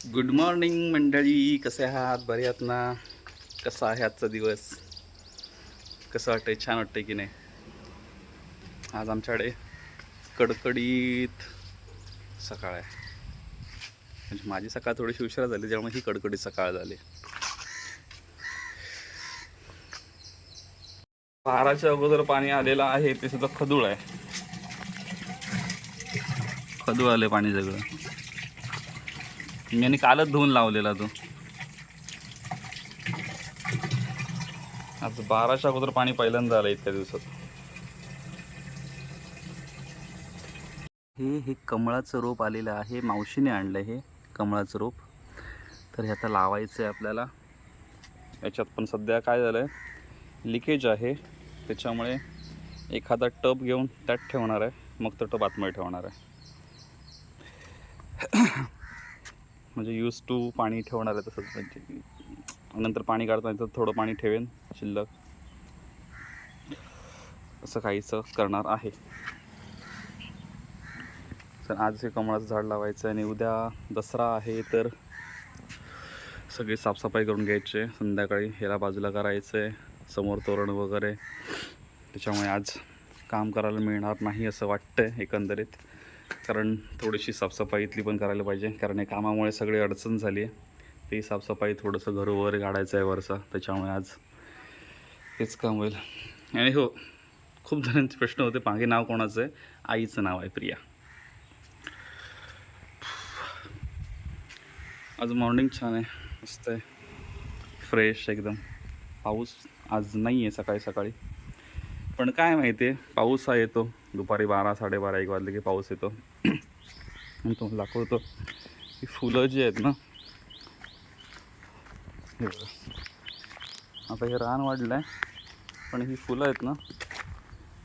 Good morning मंडळी. कसे आहात? बरे आहात ना? कसा आहे आजचा दिवस? कसं वाटतंय? छान वाटतंय की नाही? आज आमच्याकडे कडकडीत सकाळ आहे. म्हणजे माझी सकाळ थोडीशी उशिरा झाली त्यामुळे ही कडकडीत सकाळ झाली. बाराच्या अगोदर पाणी आलेलं आहे ते सुद्धा खदूळ आहे. खदूळ आले पाणी सगळं. मी कालच धुवून लावलेला तो. आज बाराच्या अगोदर पाणी पहिल्यांदा आलं इतक्या दिवसात. हे हे कमळाचं रोप आलेलं आहे. मावशीने आणलं हे कमळाचं रोप. तर हे आता लावायचं आहे आपल्याला. याच्यात पण सध्या काय झालं आहे लिकेज आहे. त्याच्यामुळे एखादा टब घेऊन त्यात ठेवणार आहे. मग तो टब आतमध्ये ठेवणार आहे. म्हणजे यूज टू पाणी ठेवणार आहे तसंच म्हणजे. नंतर पाणी काढताना तर थोडं पाणी ठेवेन शिल्लक. असं काहीचं करणार आहे. तर आज हे कमळाचं झाड लावायचं आहे आणि उद्या दसरा आहे तर सगळी साफसफाई करून घ्यायची. संध्याकाळी ह्याला बाजूला करायचं आहे समोर तोरण वगैरे. त्याच्यामुळे आज काम करायला मिळणार नाही असं वाटतं एकंदरीत. कारण थोडीशी साफसफाई इथली पण करायला पाहिजे. कारण या कामामुळे सगळी अडचण झाली आहे. ती साफसफाई थोडंसं घरोवर काढायचं आहे वरचा. त्याच्यामुळे आज हेच काम होईल. आणि हो खूप जणांचे प्रश्न होते मागे नाव कोणाचं आहे? आईचं नाव आहे प्रिया. आज मॉर्निंग छान आहे. मस्त आहे. फ्रेश एकदम. पाऊस आज नाही आहे सकाळी सकाळी. पण काय माहिती आहे पाऊस हा येतो. दुपारी बारा साडेबारा एक वाजले की पाऊस येतो. आणि तो दाखवतो. ही फुलं जी आहेत ना आता हे रान वाढलं आहे पण ही फुलं आहेत ना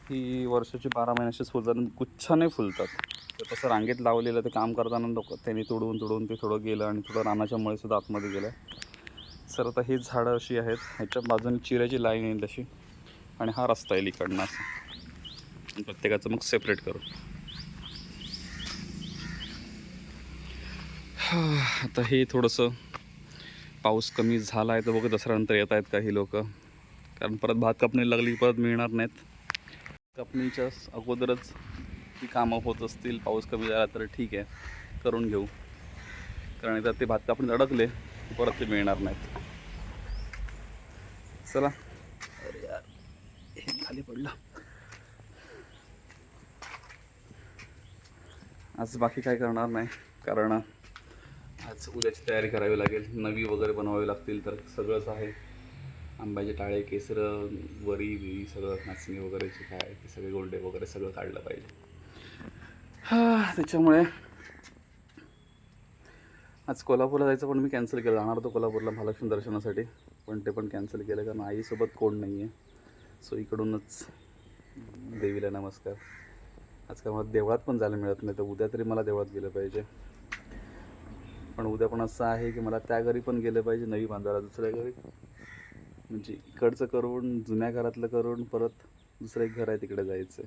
ही वर्षाची बारा महिन्याचीच फुलतात आणि गुच्छाने फुलतात. तर तसं रांगेत लावलेलं ते काम करताना लोक त्यांनी तुडवून तुडवून ते थोडं गेलं आणि थोडं रानाच्यामुळे सुद्धा आतमध्ये गेलं. सर आता ही झाडं अशी आहेत ह्याच्या बाजूने चिऱ्याची लाईन येईल तशी. आणि हा रस्ता येईल इकडनं असं. प्रत्येकाचं मग सेपरेट करू. आता हे थोडंसं पाऊस कमी झाला आहे तर बघू दसऱ्यानंतर येत आहेत काही लोक. कारण परत भात कापणी लागली परत मिळणार नाहीत. कापणीच्या अगोदरच ती कामं होत असतील पाऊस कमी झाला तर ठीक आहे करून घेऊ. कारण एकदा ते भात कापणीत अडकले परत ते मिळणार नाहीत. चला. अरे यार हे खाली पडलं. आज बाकी काय करणार नाही कारण आज उद्याची तयारी करावी लागेल. नवी वगैरे बनवावी लागतील तर सगळंच आहे. आंब्याचे टाळे केसर वरी बिरी सगळं नाचणी वगैरे जे काय ते सगळे गोल्डे वगैरे सगळं काढलं पाहिजे. हा त्याच्यामुळे आज कोल्हापूरला जायचं पण मी कॅन्सल केलं. जाणार होतो कोल्हापूरला महालक्ष्मी दर्शनासाठी पण ते पण कॅन्सल केलं कारण आईसोबत कोण नाही आहे सो इकडूनच देवीला नमस्कार. आजकाल मला देवळात पण जायला मिळत नाही तर उद्या तरी मला देवळात गेलं पाहिजे. पण उद्या पण असं आहे की मला त्या घरी पण गेलं पाहिजे नवी बांधायला दुसऱ्या घरी. म्हणजे इकडचं करून जुन्या घरातलं करून परत दुसरं एक घर आहे तिकडे जायचं.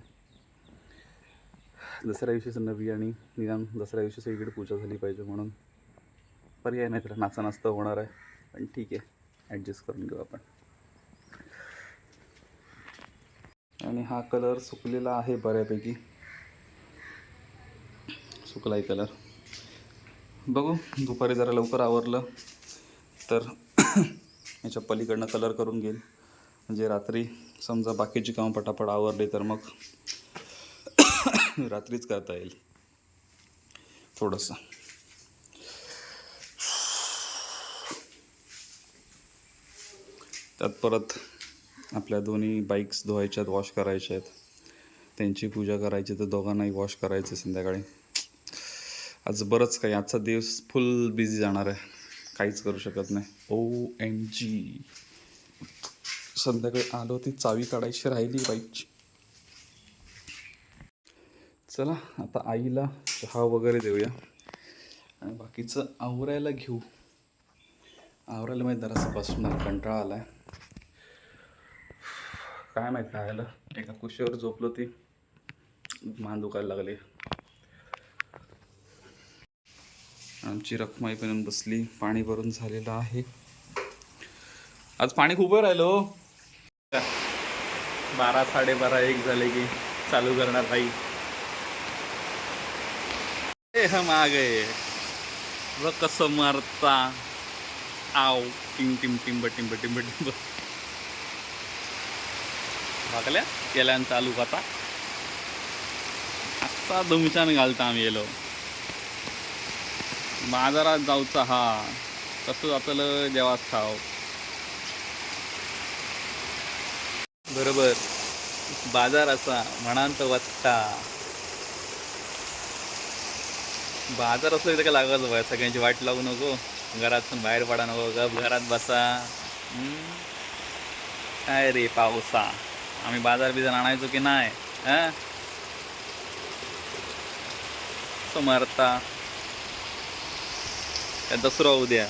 दसऱ्या दिवशीचं नवी आणि निदान दसऱ्या दिवशी सगळीकडे पूजा झाली पाहिजे म्हणून. पर्याय नाही त्याला नाचा नाचता होणार आहे. पण ठीक आहे ॲडजस्ट करून घेऊ आपण. आणि हा कलर सुकलेला आहे बऱ्यापैकी. सुकलाय कलर. बघू दुपारी जरा लवकर आवरलं तर याच्या पलीकडनं कलर करून घेईल. म्हणजे रात्री समजा बाकीची कामं पटापट आवरली तर मग रात्रीच करता येईल. थोडंसं. त्यात परत आपल्या दोन्ही बाईक्स धुवायच्या आहेत वॉश करायच्या आहेत त्यांची पूजा करायची तर दोघांनाही वॉश करायचं संध्याकाळी. आज बरंच काही. आजचा दिवस फुल बिझी जाणार आहे. काहीच करू शकत नाही. ओ एम जी संध्याकाळी आलो ती चावी काढायची राहिली बाईकची चला आता आईला चहा वगैरे देऊया. आणि बाकीचं आवरायला घेऊ. आवरायला माहीत जरासं बसणार कंटाळा आला आहे काय माहीत काय एका कुशीवर झोपलो ती मान दुखायला लागली. आमची रखमाई पण बसली पाणी भरून झालेलं आहे. आज पाणी खूप राहिलो हो. बारा साडेबारा एक झाले की चालू करणार भाई हा माग आहे. कसं मारता आव टिंग टिंग टिंब टिंब टिंब टिंब. बघल्या? केल्यान चालू आता असा दुमच्यान घालता आम्ही येलो. बाजारात जाऊचा हा. तसंच आपलं जेवात खाव बरोबर. बाजार असा म्हणांत वत्ता. बाजार असलं की काय लागत बाय सगळ्यांची वाट लावू नको. घरातून बाहेर पडा नको गप घरात बसा. हम्म? काय रे पावसा? आम्ही बाजार बिजार आणायचो की नाही हा समर्था. दसरा उद्या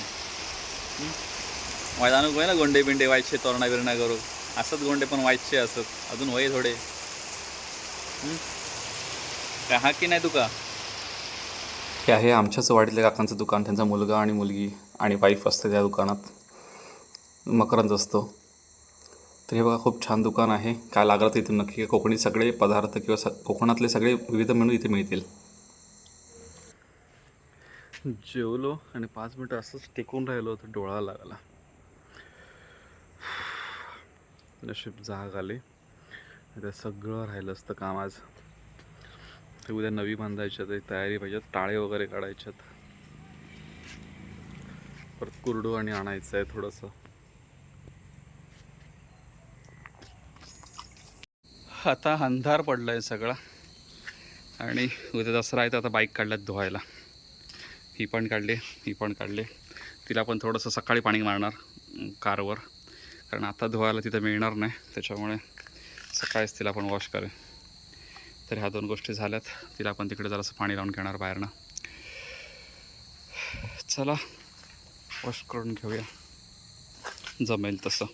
मैदान होय ना गोंडे बिंडे व्हायचे तोरणा बिरणा करू. असत गोंडे पण व्हायचे असत. अजून होय थोडे. काय हा की नाही तुका? हे आहे आमच्याच वाडीतल्या काकांचं दुकान. त्यांचा मुलगा आणि मुलगी आणि वाईफ असते त्या दुकानात. मकरंद असतो. तर हे बघा खूप छान दुकान आहे. काय लागलं तर इथे नक्की कोकणी सगळे पदार्थ किंवा स कोकणातले सगळे विविध मेनू इथे मिळतील. जेवलो आणि पाच मिनटं असंच टेकून राहिलो तर डोळा लागला. नशीब जाग आले. आता सगळं राहिलं असतं काम आज. ते उद्या नवी बांधायच्यात तयारी पाहिजे टाळे वगैरे काढायच्यात परत कुरडू आणि आणायचं आहे थोडंसं. आता अंधार पडलाय सगळा. आणि उद्या दसरा आहे तर आता बाईक काढल्यात धुवायला. ही पण काढले ही पण काढले. तिला पण थोडंसं सकाळी पाणी मारणार कारवर. कारण आता धुवायला तिथं मिळणार नाही त्याच्यामुळे सकाळीच तिला पण वॉश करेन. तर ह्या दोन गोष्टी झाल्यात. तिला पण तिकडे जरासं पाणी लावून घेणार बाहेरनं. चला वॉश करून घेऊया. जमेल तसं.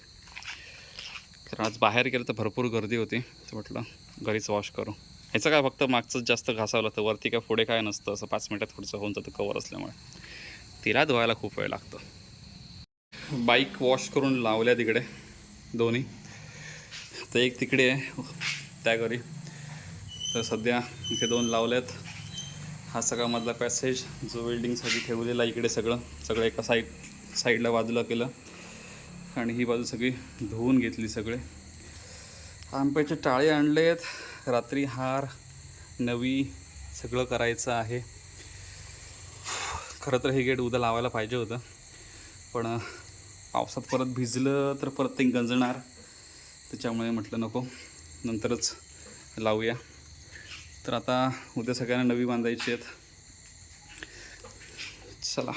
कारण आज बाहेर गेलं तर भरपूर गर्दी होती. तर म्हटलं घरीच वॉश करू. ह्याचं काय फक्त मागचंच जास्त घासावलं तर वरती काय पुढे काय नसतं? असं पाच मिनटात थोडंसं होऊन जातं कवर असल्यामुळे. तिला धुवायला खूप वेळ लागतो. बाईक वॉश करून लावल्या तिकडे दोन्ही. तर एक तिकडे आहे त्या घरी. तर सध्या इथे दोन लावल्यात. हा सगळा मधला पॅसेज जो वेल्डिंगसाठी ठेवलेला इकडे सगळं. सगळं एका साईड साईडला बाजूला केलं. आणि ही बाजू सगळी धुवून घेतली सगळे. आंब्याचे टाळे आणले आहेत रात्री हार नवी सगळं करायचं आहे. खरं तर हे गेट उद्या लावायला पाहिजे होतं. पण पावसात परत भिजलं तर परत ते गंजणार. त्याच्यामुळे म्हटलं नको. नंतरच लावूया. तर आता उद्या सगळ्यांना नवी बांधायची आहेत. चला.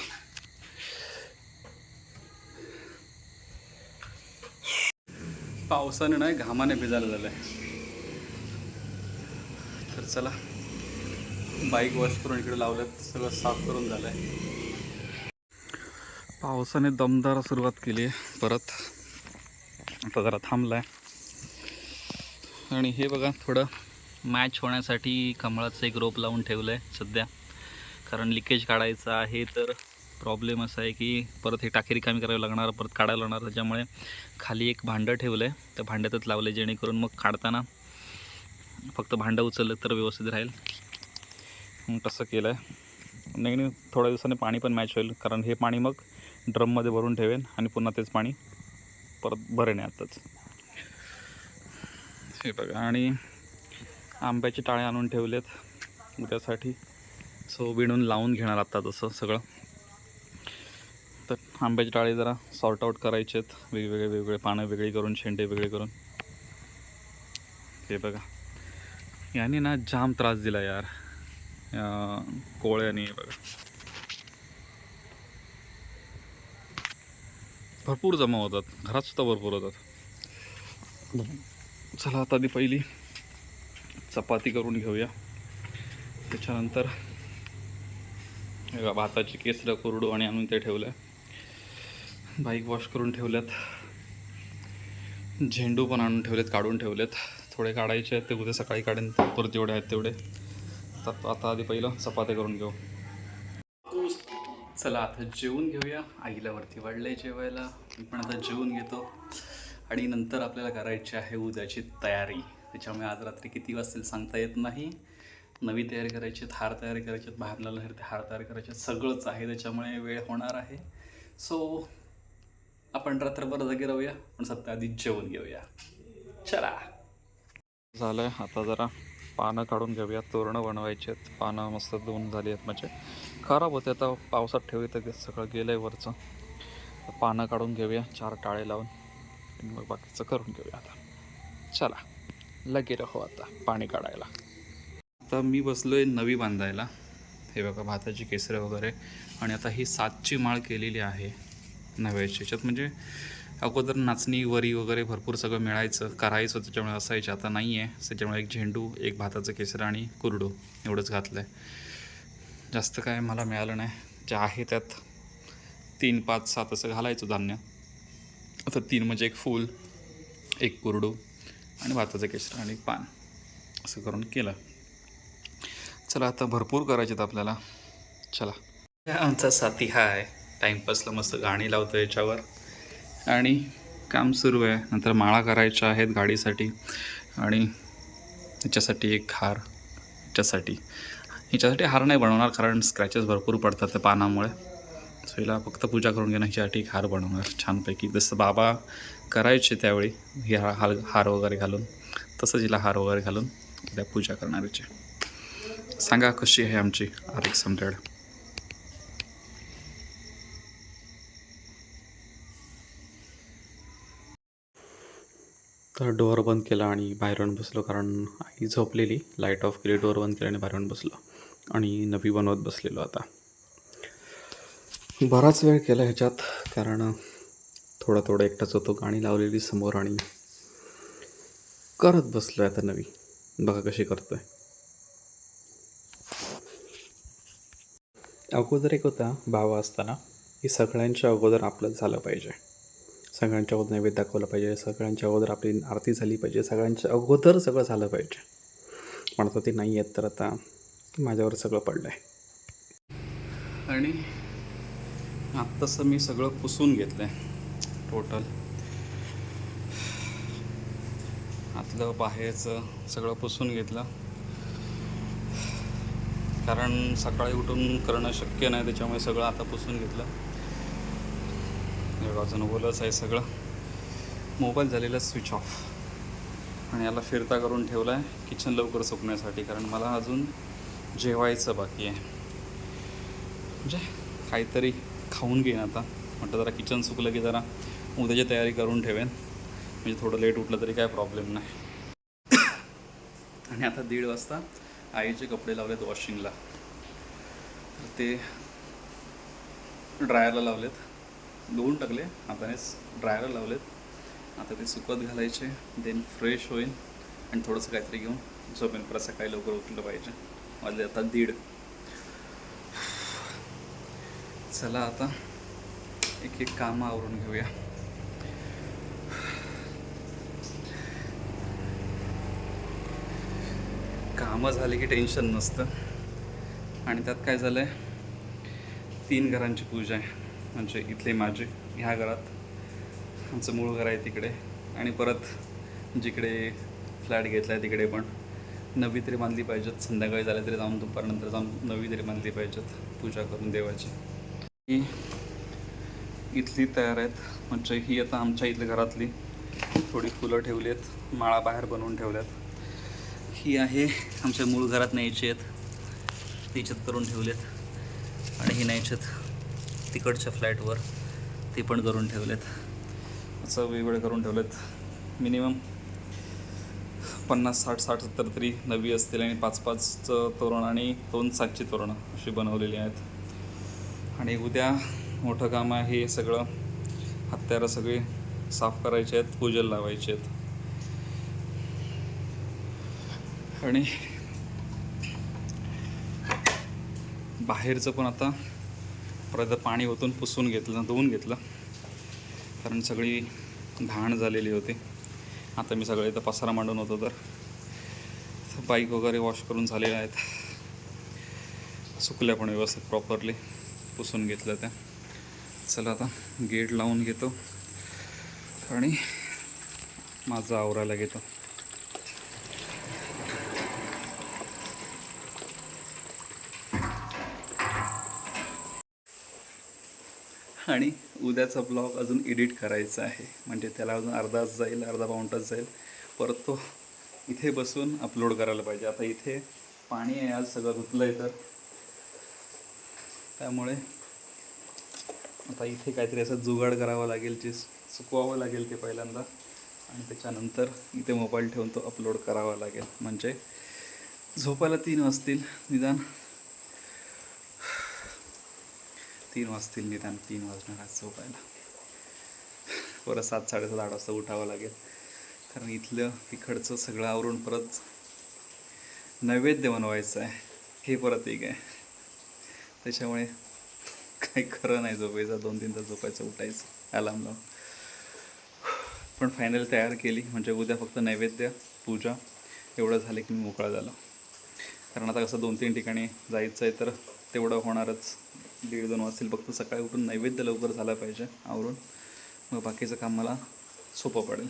पावसाने नाही घामाने भिजायला झालं आहे चला. बाईक वॉश करून इकडे लावल्यात सगळं साफ करून झालं आहे पावसाने दमदार सुरुवात केली आहे परत. आता जरा थांबला आहे आणि हे बघा थोडं मॅच होण्यासाठी कमळाचं एक रोप लावून ठेवलं आहे सध्या. कारण लिकेज काढायचं आहे तर प्रॉब्लेम असा आहे की परत हे टाकी रिकामी करावी लागणार परत काढायला लागणार. त्याच्यामुळे खाली एक भांडं ठेवलं आहे त्या भांड्यातच लावलं जेणेकरून मग काढताना फक्त भांडं उचललं तर व्यवस्थित राहील. मग तसं केलं आहे नाही नाही थोड्या दिवसाने पाणी पण मॅच होईल कारण हे पाणी मग ड्रममध्ये भरून ठेवेन आणि पुन्हा तेच पाणी परत भरेन आताच. हे बघा आणि आंब्याचे टाळे आणून ठेवलेत उद्यासाठी. सो विणून लावून घेणार आता तसं सगळं. तर आंब्याचे टाळे जरा सॉर्ट आऊट करायचे आहेत वेगवेगळे वेगवेगळे पानं वेगळी करून शेंडे वेगळे करून. हे बघा. याने ना जाम त्रास दिला यार. या कोळ्याने बघा. भरपूर जमा होतात. घरात सुद्धा भरपूर होतात. चला आता आधी पहिली चपाती करून घेऊया. त्याच्यानंतर बघा, भाताची केसरं कोरडू आणि आणून ते ठेवलं बाईक वॉश करून ठेवल्यात. झेंडू पण आणून ठेवलेत काढून ठेवलेत. थोडे काढायचे आहेत ते उद्या सकाळी काढेन परत जेवढे आहेत तेवढे. तर आता आधी पहिलं चपात्या करून घेऊ. चला आता जेवून घेऊया. आईला वरती वाढलंय जेवायला. मी पण आता जेवून घेतो. आणि नंतर आपल्याला करायची आहे उद्याची तयारी. त्याच्यामुळे आज रात्री किती वाजतील सांगता येत नाही. नवी तयारी करायची आहेत, हार तयारी करायचे आहेत, बाहेर ते हार तयार करायचे आहेत, सगळंच आहे त्याच्यामुळे वेळ होणार आहे. सो आपण रात्रभर जागी राहूया पण सध्या आधी जेवून घेऊया. चला. झालं आहे आता जरा पानं काढून घेऊया तोरणं बनवायची आहेत. पानं मस्त दोन झाली आहेत म्हणजे खराब होते आता. पावसात ठेवली तर सगळं गेलं आहे वरचं पानं काढून घेऊया. चार टाळे लावून. मग बाकीचं करून घेऊया आता. चला. लगे रहो आता. पाणी काढायला. आता मी बसलो आहे नवी बांधायला. हे बघा भाताची केसरं वगैरे. आणि आता ही सातची माळ केलेली आहे नव्याची. याच्यात म्हणजे अगोदर नाचणी वरी वगैरे भरपूर सगळं मिळायचं करायचं. त्याच्यामुळे असायचं आता नाही आहे. त्याच्यामुळे एक झेंडू एक भाताचं केसर आणि कुरडू एवढंच घातलं आहे जास्त काय मला मिळालं नाही. जे आहे त्यात तीन पाच सात असं घालायचं धान्य. आता तीन म्हणजे एक फूल एक कुरडू आणि भाताचं केसर आणि पान असं करून केलं. चला आता भरपूर करायचे आपल्याला. चला. आमचा साथी हा आहे टाईमपासला मस्त गाणी लावतो याच्यावर. आणि काम सुरू आहे. नंतर माळा करायच्या आहेत गाडीसाठी आणि ह्याच्यासाठी एक हार ह्याच्यासाठी ह्याच्यासाठी हार नाही बनवणार कारण स्क्रॅचेस भरपूर पडतात त्या पानामुळे. सो हिला फक्त पूजा करून घेणं ह्याच्यासाठी एक हार बनवणार. छानपैकी. जसं बाबा करायचे त्यावेळी हे हा- हार हार वगैरे घालून तसंच हिला हार वगैरे घालून त्या पूजा करणारीचे सांगा कशी आहे आमची आर एक्स हंड्रेड तर डोअर बंद केला आणि बाहेर येऊन बसलो कारण आई झोपलेली. लाइट ऑफ केली डोअर बंद केला आणि बाहेर येऊन बसलो आणि नवी बनवत बसलेलो आता. बराच वेळ केला ह्याच्यात कारण थोडा थोडा एकटाच होतो गाणी लावलेली समोर आणि करत बसलो आता नवी. बघा कशी करतो आहे अगोदर एक होता भावा असताना की सगळ्यांच्या अगोदर आपलं झालं पाहिजे. सगळ्यांच्या अगोदर नैवेद्य दाखवलं पाहिजे सगळ्यांच्या अगोदर आपली आरती झाली पाहिजे सगळ्यांच्या अगोदर सगळं झालं पाहिजे. पण आता ते नाही आहेत तर आता माझ्यावर सगळं पडलं आहे आणि आत्ताचं मी सगळं पुसून घेतलं आहे टोटल आतलं बाहेरचं सगळं पुसून घेतलं. कारण सकाळी उठून करणं शक्य नाही त्याच्यामुळे सगळं आता पुसून घेतलं. हे अजून ओलंच आहे सगळं. मोबाईल झालेला स्विच ऑफ. आणि याला फिरता करून ठेवला आहे किचन लवकर सुकण्यासाठी कारण मला अजून जेवायचं बाकी आहे. म्हणजे काहीतरी खाऊन घेईन आता. म्हटलं जरा किचन सुकलं की जरा उद्याची तयारी करून ठेवेन. म्हणजे थोडं लेट उठलं तरी काय प्रॉब्लेम नाही. आणि आता दीड वाजता आईचे कपडे लावलेत वॉशिंगला तर ते ड्रायरला लावलेत. धुवून टाकले. हातानेच ड्रायरला लावलेत. आता ते सुकत घालायचे देन फ्रेश होईल. आणि थोडंसं काहीतरी घेऊन झोपेन. परत सकाळी लवकर उठलं पाहिजे. वाजले आता दीड. चला आता एक एक कामं आवरून घेऊया. कामं झाली की टेन्शन नसतं. आणि त्यात काय झालं आहे तीन घरांची पूजा आहे. म्हणजे इथले माझे ह्या घरात. आमचं मूळ घर आहे तिकडे. आणि परत जिकडे फ्लॅट घेतला आहे तिकडे पण. नवी तरी बांधली पाहिजेत. संध्याकाळी झाले तरी जाऊन दुपारनंतर जाऊन नवी तरी बांधली पाहिजेत. पूजा करून देवाची. ही इथली तयार आहेत. म्हणजे ही आता आमच्या इथल्या घरातली. थोडी फुलं ठेवली आहेत माळा बाहेर बनवून ठेवल्यात. ही आहे आमच्या मूळ घरात न्यायची आहेत. तिच्यात करून ठेवलेत. आणि ही न्यायच्यात तिकडच्या फ्लॅटवर ते पण करून ठेवलेत. असं वेगवेगळे करून ठेवलेत. मिनिमम पन्नास साठ साठ सत्तर तरी नवी असतील आणि पाच पाचचं तोरण आणि दोन सातची तोरणं अशी बनवलेली आहेत. आणि उद्या मोठं काम आहे हे सगळं. हत्यारं सगळे साफ करायचे आहेत पूजेला लावायचे आहेत. आणि बाहेरचं पण आता परत पाणी ओतून पुसून घेतलं धुवून घेतलं. कारण सगळी घाण झालेली होती. आता मी सगळं इथं पसारा मांडून होतो तर. बाईक वगैरे वॉश करून झालेल्या आहेत. सुकल्या पण व्यवस्थित प्रॉपरली पुसून घेतलं त्या. चला आता गेट लावून घेतो. आणि माझं आवरायला घेतो. आणि उद्याचा ब्लॉग अजून एडिट करायचा आहे. म्हणजे त्याला अजून अर्धाच जाईल अर्धा पाऊण तास जाईल. परत तो इथे बसून अपलोड करायला पाहिजे. आता इथे पाणी आहे आज सगळं धुतलं आहे तर. त्यामुळे आता इथे काहीतरी असं जुगाड करावा लागेल जे सुकवावं लागेल ते पहिल्यांदा. आणि त्याच्यानंतर इथे मोबाईल ठेवून तो अपलोड करावा लागेल. म्हणजे झोपायला तीन वाजतील. निदान तीन वाजतील निदान तीन वाजणार आज झोपायला. परत सात साडेसात आठ वाजता उठावं लागेल. कारण इथलं तिकडचं सगळं आवरून परत नैवेद्य बनवायचं आहे. हे परत एक आहे. त्याच्यामुळे काही खरं नाही झोपायचं. दोन तीन तास झोपायचं उठायचं अलार्म लावून. पण फायनल तयार केली. म्हणजे उद्या फक्त नैवेद्य पूजा एवढं झालं की मी मोकळा झालो. कारण आता कसं दोन तीन ठिकाणी जायचं आहे तर तेवढं होणारच. दीड दोन वाजतील फक्त सकाळी उठून नैवेद्य लवकर झाला पाहिजे आवरून. मग बाकीचं काम मला सोपं पडेल.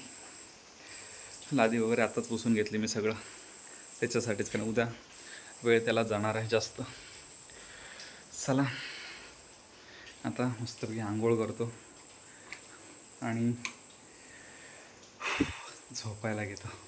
लादी वगैरे आत्ताच पुसून घेतली मी सगळं. त्याच्यासाठीच कारण उद्या वेळ त्याला जाणार आहे जास्त. चला. आता मस्तपैकी आंघोळ करतो. आणि झोपायला घेतो.